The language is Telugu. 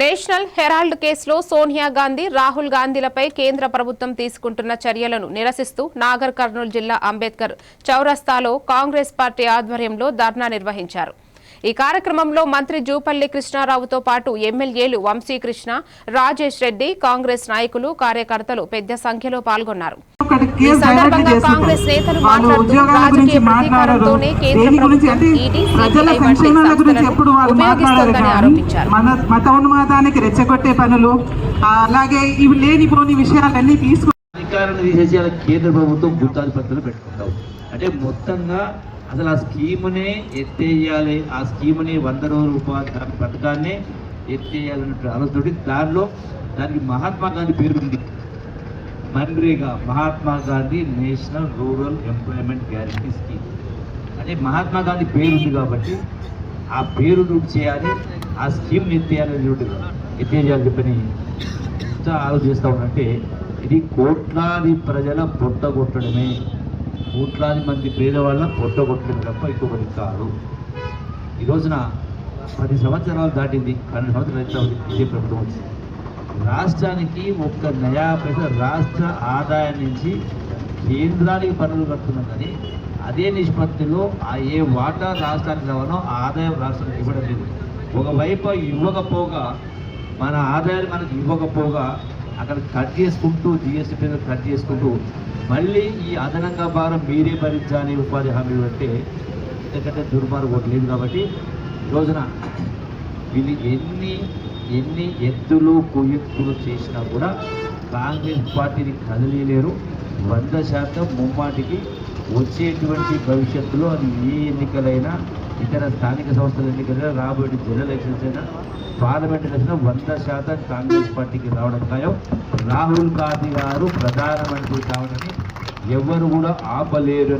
నేషనల్ హెరాల్డ్ కేసులో సోనియా గాంధీ రాహుల్ గాంధీలపై కేంద్ర ప్రభుత్వం తీసుకుంటున్న చర్యలను నిరసిస్తూ నాగర్ కర్నూలు జిల్లా అంబేద్కర్ చౌరస్తాలో కాంగ్రెస్ పార్టీ ఆధ్వర్యంలో ధర్నా నిర్వహించారు. ఈ కార్యక్రమంలో మంత్రి జూపల్లి కృష్ణారావుతో పాటు ఎమ్మెల్యేలు వంశీకృష్ణ రాజేష్ రెడ్డి కాంగ్రెస్ నాయకులు కార్యకర్తలు పెద్ద సంఖ్యలో పాల్గొన్నారు. ఈ సందర్భంగా. కాంగ్రెస్ నేతలు మాట్లాడుతూ రాజకీయ మాట్లాడరు ప్రతీకారంతోనే కేంద్ర ప్రభుత్వం మాట్లాడారు ఉపయోగిస్తోందని ఆరోపించారు. మన మతోన్మాదానికి రెచ్చగొట్టే పనులు అలాగే ఇవి లేనిపోని విషయాలన్నీ తీసుకు అధికారాన్ని తీసేసి అలా కేంద్ర ప్రభుత్వం గుత్తాధిపత్రులు పెట్టుకుంటాం అంటే మొత్తంగా అసలు ఆ స్కీమునే ఎత్తేయాలి ఆ స్కీముని వంద రోజుల ఉపాధి పథకాన్ని ఎత్తేయాలనే ఆలోచన దానిలో దానికి మహాత్మా గాంధీ పేరు ఉంది. MNREGA Mahatma Gandhi national rural employment guarantee scheme. అంటే మహాత్మా గాంధీ పేరు ఉంది కాబట్టి ఆ పేరు రూపు చేయాలి ఆ స్కీమ్ని ఎత్తేయాలని ఎత్తేయాలని చెప్పని ఎంత ఆలోచిస్తూ ఉన్నట్టే ఇది కోట్లాది ప్రజల పొట్ట కొట్టడమే. కోట్లాది మంది పేదవాళ్ళ పొట్ట కొట్టడమే తప్ప ఇంకొకటి కాదు. ఈ రోజున పది సంవత్సరాలు దాటింది పన్నెండు సంవత్సరాలు అయితే ఉంది ఇదే ప్రభుత్వం వచ్చింది. రాష్ట్రానికి ఒక్క నయా పైస రాష్ట్ర ఆదాయం నుంచి కేంద్రానికి పన్నులు కడుతున్నదని కానీ అదే నిష్పత్తిలో ఆ ఏ వాటా రాష్ట్రానికి రావాలో ఆదాయం రాష్ట్రానికి ఇవ్వడం లేదు. ఒకవైపు ఇవ్వకపోగా మన ఆదాయాన్ని మనకి ఇవ్వకపోగా అక్కడ కట్ చేసుకుంటూ జిఎస్టీ పేరు కట్ చేసుకుంటూ మళ్ళీ ఈ అదనంగా భారం మీరే భరించాలి ఉపాధి హామీ అంటే ఎందుకంటే దుర్మార్గం లేదు కాబట్టి రోజున వీళ్ళు ఎన్ని ఎన్ని ఎత్తులు కుయుక్తులు చేసినా కూడా కాంగ్రెస్ పార్టీని కదిలేరు వంద శాతం ముమ్మాటికి వచ్చేటువంటి భవిష్యత్తులో అది ఏ ఎన్నికలైనా ఇతర స్థానిక సంస్థల ఎన్నికలైనా రాబోయే జనరల్ ఎలక్షన్స్ అయినా పార్లమెంట్ ఎలక్షన్ వంద శాతం కాంగ్రెస్ పార్టీకి రావడం ఖాయం. రాహుల్ గాంధీ గారు ప్రధానమంత్రి కావడని ఎవరు కూడా ఆపలేరు.